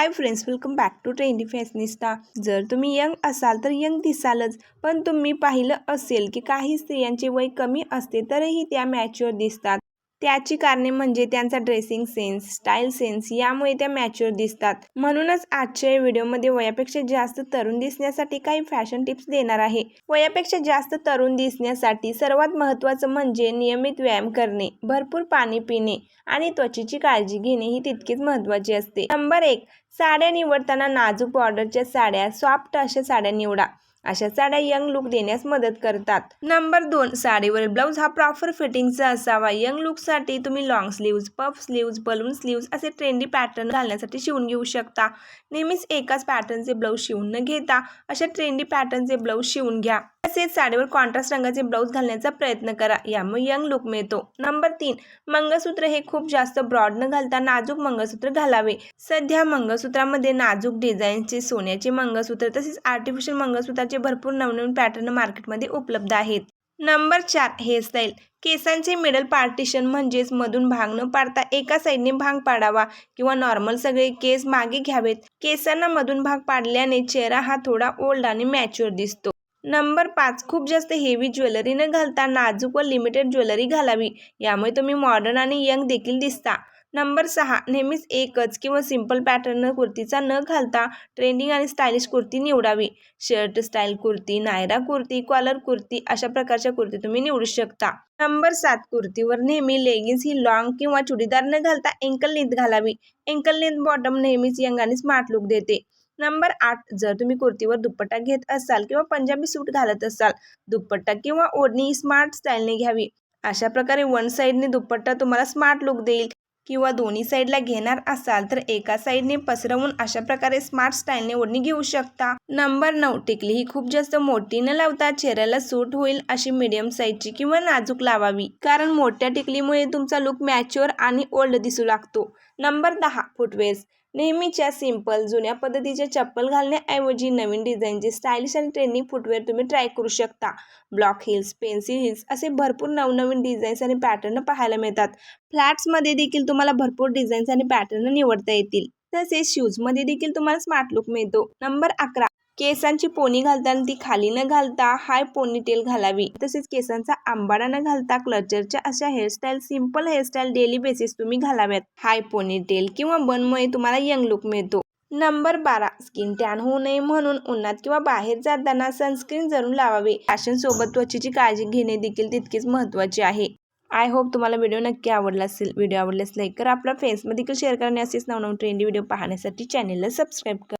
Hi friends welcome back to trendy fashionista जर तुम्ही young असाल तर यंग दिसालच पण तुम्ही पाहिलं असेल की काही स्त्रियांचे वय कमी असते तरीही त्या मॅच्युअर दिसतात. त्याची कारणे म्हणजे त्यांचा ड्रेसिंग सेन्स स्टाईल सेन्स यामुळे त्या मॅच्युअर दिसतात. म्हणूनच आजच्या या व्हिडिओमध्ये वयापेक्षा जास्त तरुण दिसण्यासाठी काही फॅशन टिप्स देणार आहे. वयापेक्षा जास्त तरुण दिसण्यासाठी सर्वात महत्त्वाचं म्हणजे नियमित व्यायाम करणे भरपूर पाणी पिणे आणि त्वचेची काळजी घेणे ही तितकीच महत्त्वाची असते. नंबर एक साड्या निवडताना नाजूक बॉर्डरच्या साड्या सॉफ्ट अशा साड्या निवडा. अशा साड्या यंग लुक देण्यास मदत करतात. नंबर दोन साडीवरील ब्लाऊज हा प्रॉपर फिटिंगचा असावा. यंग लुकसाठी तुम्ही long sleeves puff sleeves balloon sleeves असे ट्रेंडी पॅटर्न घालण्यासाठी शिवून घेऊ शकता. नेहमीच एकाच पॅटर्नचे ब्लाऊज शिवून न घेता अशा ट्रेंडी पॅटर्नचे ब्लाऊज शिवून घ्या. तसेच साडीवर कॉन्ट्रास्ट रंगाचे ब्लाऊज घालण्याचा प्रयत्न करा. यामुळे यंग लुक मिळतो. नंबर तीन मंगळसूत्र हे खूप जास्त ब्रॉड न घालता नाजूक मंगळसूत्र घालावे. सध्या मंगळसूत्रामध्ये नाजूक डिझाईनचे सोन्याचे मंगळसूत्र तसेच आर्टिफिशियल मंगळसूत्राचे भरपूर नवनवीन पॅटर्न मार्केटमध्ये उपलब्ध आहेत. नंबर चार हेअरस्टाईल केसांचे मिडल पार्टिशन म्हणजेच मधून भाग न पाडता एका साईडने भाग पाडावा किंवा नॉर्मल सगळे केस मागे घ्यावेत. केसांना मधून भाग पाडल्याने चेहरा हा थोडा ओल्ड आणि मॅच्युअर दिसतो. नंबर पाच खूप जास्त हेवी ज्वेलरी न घालता नाजूक व लिमिटेड ज्वेलरी घालावी. यामुळे तुम्ही मॉडर्न आणि यंग देखील दिसता. नंबर सहा नेहमीच एकच किंवा सिंपल पॅटर्न कुर्तीचा न घालता ट्रेंडिंग आणि स्टायलिश कुर्ती निवडावी. Shirt style kurti Naira kurti collar kurti अशा प्रकारच्या कुर्ती तुम्ही निवडू शकता. नंबर सात कुर्तीवर नेहमी लेगिन्स ही लॉंग किंवा चुडीदार न घालता एंकल लेंथ घालावी. एंकल लेंथ बॉटम नेहमीच यंग आणि स्मार्ट लुक देते. नंबर आठ जर तुम्ही कुर्तीवर दुपट्टा घेत असाल किंवा पंजाबी सूट घालत असाल दुपट्टा किंवा ओढणी स्मार्ट स्टाईलने घ्यावी. अशा प्रकारे वन साईडने दुपट्टा तुम्हाला स्मार्ट लुक देईल किंवा दोन्ही साईडला घेणार असाल तर एका साईडने पसरवून अशा प्रकारे स्मार्ट स्टाईलने ओढणी घेऊ शकता. नंबर नऊ टिकली ही खूप जास्त मोठी न लावता चेहऱ्याला सूट होईल अशी मीडियम साईजची किंवा नाजूक लावावी. कारण मोठ्या टिकलीमुळे तुमचा लुक मॅच्युअर आणि ओल्ड दिसू लागतो. नंबर दहा फुटवेअर्स नेहमीच्या सिंपल जुन्या पद्धतीचे चप्पल घालण्याऐवजी नवीन डिझाईनचे स्टाईलिश आणि ट्रेंडिंग फुटवेअर तुम्ही ट्राय करू शकता. ब्लॉक हिल्स पेन्सिल हिल्स असे भरपूर नवनवीन डिझाईन्स आणि पॅटर्न पाहायला मिळतात. फ्लॅट्समध्ये देखील तुम्हाला भरपूर डिझाईन्स आणि पॅटर्न निवडता येतील. तसेच शूजमध्ये देखील तुम्हाला स्मार्ट लुक मिळतो. नंबर अकरा केसांची पोनी घालताना ती खाली न घालता हाय पोनीटेल घालावी. तसेच केसांचा आंबाडा न घालता क्लचरच्या अशा hairstyle simple hairstyle daily basis तुम्ही घालाव्यात. हाय पोनीटेल किंवा बनमुळे तुम्हाला यंग लुक मिळतो. नंबर बारा. स्किन टॅन होऊ नये म्हणून उन्हात किंवा बाहेर जाताना सनस्क्रीन जरूर लावावे. फॅशन सोबत त्वचेची काळजी घेणे देखील तितकीच महत्त्वाची आहे. आय होप तुम्हाला व्हिडिओ नक्की आवडला असेल. व्हिडिओ आवडल्यास लाईक करा. आपल्या फ्रेंड्समध्ये देखील शेअर करणे असेच नवनवीन ट्रेंडी व्हिडिओ पाहण्यासाठी चॅनेलला सबस्क्राईब करा.